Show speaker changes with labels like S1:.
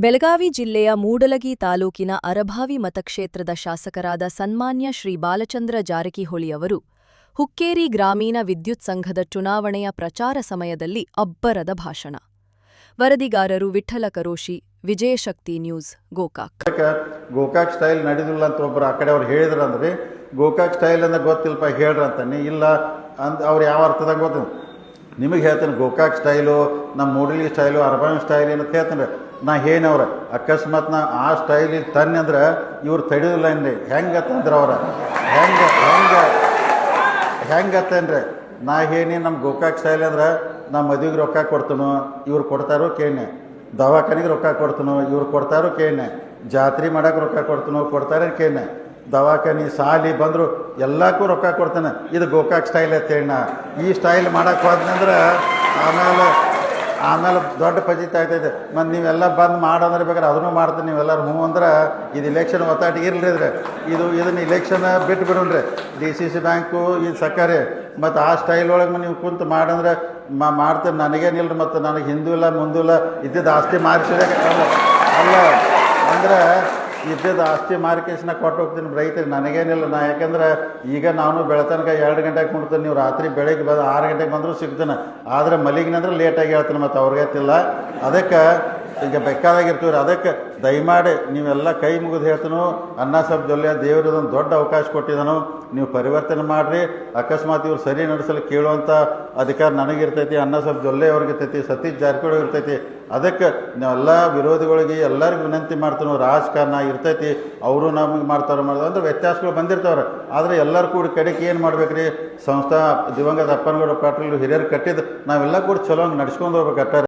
S1: ಬೆಳಗಾವಿ ಜಿಲ್ಲೆಯ ಮೂಡಲಗಿ ತಾಲೂಕಿನ ಅರಭಾವಿ ಮತಕ್ಷೇತ್ರದ ಶಾಸಕರಾದ ಸನ್ಮಾನ್ಯ ಶ್ರೀ ಬಾಲಚಂದ್ರ ಜಾರಕಿಹೊಳಿ ಅವರು ಹುಕ್ಕೇರಿ ಗ್ರಾಮೀಣ ವಿದ್ಯುತ್ ಸಂಘದ ಚುನಾವಣೆಯ ಪ್ರಚಾರ ಸಮಯದಲ್ಲಿ ಅಬ್ಬರದ ಭಾಷಣ. ವರದಿಗಾರರು ವಿಠಲ ಕರೋಶಿ, ವಿಜಯಶಕ್ತಿ ನ್ಯೂಸ್, ಗೋಕಾಕ್.
S2: ಗೋಕಾಕ್ ಸ್ಟೈಲ್ ನಡೆದಿಲ್ಲ ಅಂತ ಒಬ್ಬರು ಆ ಕಡೆ ಅವ್ರು ಹೇಳಿದ್ರು ಅಂದ್ರೆ, ಗೋಕಾಕ್ ಸ್ಟೈಲ್ ಅಂದ್ರೆ ಗೊತ್ತಿಲ್ಪ ಹೇಳ್ರ ಅಂತಾನೆ. ಇಲ್ಲ ಅಂತ ಅವ್ರು ಯಾವ ಅರ್ಥದಾಗ ಗೊತ್ತಿಲ್ಲ. ನಿಮಗೆ ಹೇಳ್ತೇನೆ, ಗೋಕಾಕ್ ಸ್ಟೈಲು, ನಮ್ಮ ಮೂಡಲಿ ಸ್ಟೈಲು ಅರ್ಬನ್ ಸ್ಟೈಲ್ ಏನಂತ ಹೇಳ್ತೇನೆ. ನಾ ಏನವ್ರ ಅಕಸ್ಮಾತ್ ನಾ ಆ ಸ್ಟೈಲಿಗೆ ತನ್ನಿ ಅಂದ್ರೆ ಇವ್ರು ತಡಿಯೋದಿಲ್ಲ ಏನ್ರಿ? ಹೆಂಗೆ ತಂದ್ರೆ ಅವ್ರ? ಹೆಂಗೆ ಹೆಂಗೆ ಹೆಂಗತ್ತೇನ್ರಿ ನಾ ಏನಿ ನಮ್ಮ ಗೋಕಾಕ್ ಸ್ಟೈಲ್ ಅಂದ್ರೆ ನಾ ಮದುವೆಗೆ ರೊಕ್ಕ ಕೊಡ್ತನು, ಇವ್ರು ಕೊಡ್ತಾರೋ ಕೇಳಿ ದವಾಖಾನಿಗೆ ರೊಕ್ಕ ಕೊಡ್ತನು, ಇವ್ರು ಕೊಡ್ತಾರೋ ಕೇಳಿ ಜಾತ್ರೆ ಮಾಡಕ್ಕೆ ರೊಕ್ಕ ಕೊಡ್ತನು, ಕೊಡ್ತಾರೆ ಕೇಳಿ ದವಾಖಾನಿ, ಸಾಲಿ ಬಂದರು ಎಲ್ಲಕ್ಕೂ ರೊಕ್ಕ ಕೊಡ್ತಾನೆ. ಇದು ಗೋಕಾಕ್ ಸ್ಟೈಲ್ ಐತೆ ನಾ. ಈ ಸ್ಟೈಲ್ ಮಾಡಕ್ಕೆ ಹೋದ್ನಂದ್ರೆ ಆಮೇಲೆ ಆಮೇಲೆ ದೊಡ್ಡ ಪಜಿತ ಆಗ್ತೈತೆ. ಮತ್ತು ನೀವೆಲ್ಲ ಬಂದು ಮಾಡಂದ್ರೆ ಬೇಕಾದ್ರೆ ಅದನ್ನು ಮಾಡ್ತೀನಿ ನೀವೆಲ್ಲರೂ. ಹ್ಞೂ ಅಂದ್ರೆ ಇದು ಇಲೆಕ್ಷನ್ ಒತ್ತಾಟ ಇರಲಿ ಇದ್ರೆ. ಇದು ಇದನ್ನು ಇಲೆಕ್ಷನ್ ಬಿಟ್ಟು ಬಿಡೋಣ್ರಿ. ಡಿ ಸಿ ಸಿ ಬ್ಯಾಂಕು ಇದು ಸಕ್ಕರೆ ಮತ್ತು ಆ ಸ್ಟೈಲ್ ಒಳಗೆ ನೀವು ಕುಂತು ಮಾಡಂದ್ರೆ ಮಾ ಮಾಡ್ತೇನೆ. ನನಗೇನಿಲ್ಲ ಮತ್ತು ನನಗೆ ಹಿಂದೂ ಇಲ್ಲ, ಮುಂದೂ ಇಲ್ಲ, ಇದ್ದಿದ್ದು ಆಸ್ತಿ ಮಾರಿಸಿದೆ. ಅಲ್ಲ ಇದ್ದಿದ್ದು ಆಸ್ತಿ ಮಾರ್ಕೇಶನ ಕೊಟ್ಟು ಹೋಗ್ತೀನಿ ರೈತರಿಗೆ, ನನಗೇನಿಲ್ಲ ನಾ. ಯಾಕಂದ್ರೆ ಈಗ ನಾನು ಬೆಳತನಕ ಎರಡು ಗಂಟೆಗೆ ಕುಣ್ತೀನಿ ನೀವು ರಾತ್ರಿ ಬೆಳಗ್ಗೆ ಬಂದು ಆರು ಗಂಟೆಗೆ ಬಂದರೂ ಸಿಗ್ತೀನಿ. ಆದರೆ ಮಲಿಗಿನಂದ್ರೆ ಲೇಟಾಗಿ ಹೇಳ್ತೀನಿ ಮತ್ತು ಅವ್ರಿಗೆ ಗೊತ್ತಿಲ್ಲ ಅದಕ್ಕೆ ಈಗ ಬೇಕಾದಾಗಿರ್ತೀವಿ ಅದಕ್ಕೆ ದಯಮಾಡಿ ನೀವೆಲ್ಲ ಕೈ ಮುಗಿದು ಹೇಳ್ತೀನೋ, ಅನ್ನ ಸಬ್ ಜೊಲ್ಲೆ ದೇವ್ರದೊಂದು ದೊಡ್ಡ ಅವಕಾಶ ಕೊಟ್ಟಿದ್ದಾನು ನೀವು ಪರಿವರ್ತನೆ ಮಾಡಿರಿ, ಅಕಸ್ಮಾತ್ ಇವ್ರು ಸರಿ ನಡೆಸಲು ಕೇಳುವಂಥ ಅಧಿಕಾರ ನನಗಿರ್ತೈತಿ, ಅನ್ನ ಸಬ್ ಜೊಲ್ಲೆ ಅವ್ರಿಗೆ ಇರ್ತೈತಿ ಸತೀಶ್ ಜಾರಕಿಹೊಳಿ ಇರ್ತೈತಿ ಅದಕ್ಕೆ ನಾವೆಲ್ಲ ವಿರೋಧಿಗಳಿಗೆ ಎಲ್ಲರಿಗೂ ವಿನಂತಿ ಮಾಡ್ತಾನೋ, ರಾಜಕಾರಣ ಇರ್ತೈತಿ, ಅವರು ನಮಗೆ ಮಾಡ್ತಾರೆ ಮಾಡೋದು, ಅಂದ್ರೆ ವ್ಯತ್ಯಾಸಗಳು ಬಂದಿರ್ತಾವ್ರೆ. ಆದರೆ ಎಲ್ಲರೂ ಕೂಡ ಕಡೆಗೆ ಏನು ಮಾಡ್ಬೇಕ್ರಿ? ಸಂಸ್ಥಾ ದಿವಂಗತ ಅಪ್ಪನಗೌಡ ಪಾಟೀಲ್ ಹಿರಿಯರು ಕಟ್ಟಿದ್ದು, ನಾವೆಲ್ಲ ಕೂಡ ಚಲೋ ನಡ್ಸ್ಕೊಂಡು ಹೋಗ್ಬೇಕು